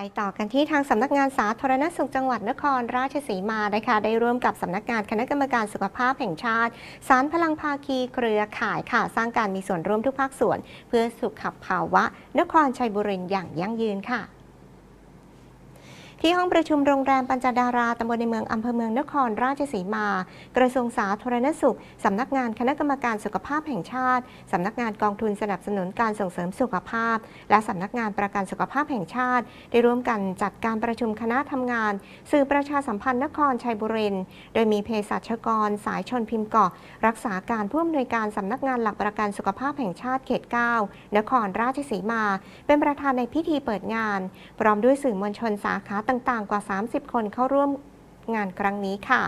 ไปต่อกันที่ทางสำนักงานสาธารณสุขจังหวัดนครราชสีมานะคะ ได้ร่วมกับสำนักงานคณะกรรมการสุขภาพแห่งชาติ สารพลังภาคีเครือข่ายค่ะ สร้างการมีส่วนร่วมทุกภาคส่วน เพื่อสุขภาวะ นครชัยบุรีอย่างยั่งยืนค่ะ ที่ห้องประชุมโรงแรมปัญจดาราตำบลในเมืองอำเภอเมืองนครราชสีมา กระทรวงสาธารณสุขสำนักงานคณะกรรมการสุขภาพแห่งชาติสำนักงานกองทุนสนับสนุนการส่งเสริมสุขภาพ และสำนักงานประกันสุขภาพแห่งชาติ ได้ร่วมกันจัดการประชุมคณะทำงาน สื่อประชาสัมพันธ์นครชัยบุรีโดยมีเภสัชกร สายชนพิมพ์เกาะ รักษาการผู้อำนวยการสำนักงานหลักประกันสุขภาพแห่งชาติเขต 9 นครราชสีมา เป็นประธานในพิธีเปิดงาน พร้อมด้วยสื่อมวลชนสาขาต่างๆ กว่า 30 คนเข้าร่วมงานครั้งนี้ค่ะ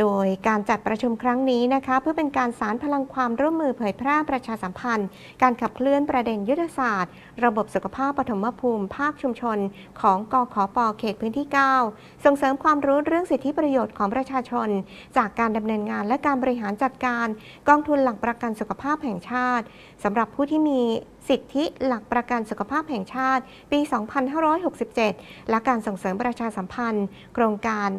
โดยการจัดประชุมครั้งนี้นะคะ เพื่อเป็นการสารพลังความร่วมมือเผยแพร่ประชาสัมพันธ์ การขับเคลื่อนประเด็นยุทธศาสตร์ ระบบสุขภาพปฐมภูมิ ภาคชุมชน ของกขปเขตพื้นที่ 9 ส่งเสริมความรู้เรื่องสิทธิประโยชน์ของประชาชน จากการดำเนินงานและการบริหารจัดการ กองทุนหลักประกันสุขภาพแห่งชาติสำหรับผู้ที่มี สิทธิหลักประกันสุขภาพแห่งชาติ ปี 2567 และการส่งเสริมประชาสัมพันธ์ โครงการ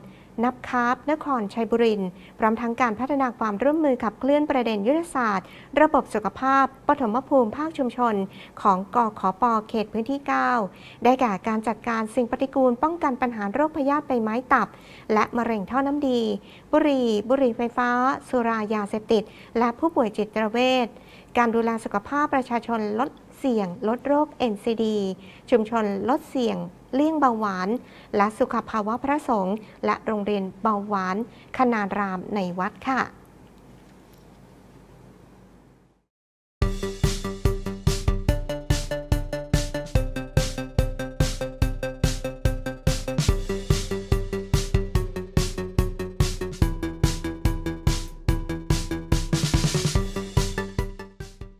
นับคาบนครชัยบุรีพร้อมทั้งการพัฒนาความร่วมมือขับเคลื่อนประเด็นยุทธศาสตร์ ระบบสุขภาพ ปฐมภูมิภาคชุมชน ของกขปเขตพื้นที่ 9 ได้แก่การจัดการสิ่งปฏิกูลป้องกันปัญหาโรคพยาธิใบไม้ตับ และมะเร็งท่อน้ำดี บุหรี่บุหรี่ไฟฟ้า สุรายาเสพติด และผู้ป่วยจิตเวช การดูแลสุขภาพประชาชนลดเสี่ยง ลดโรค NCD ชุมชนลดเสี่ยง เลี่ยงเบาหวาน และสุขภาวะพระสงฆ์และโรงเรียนเบาหวาน ขนานรามในวัดค่ะ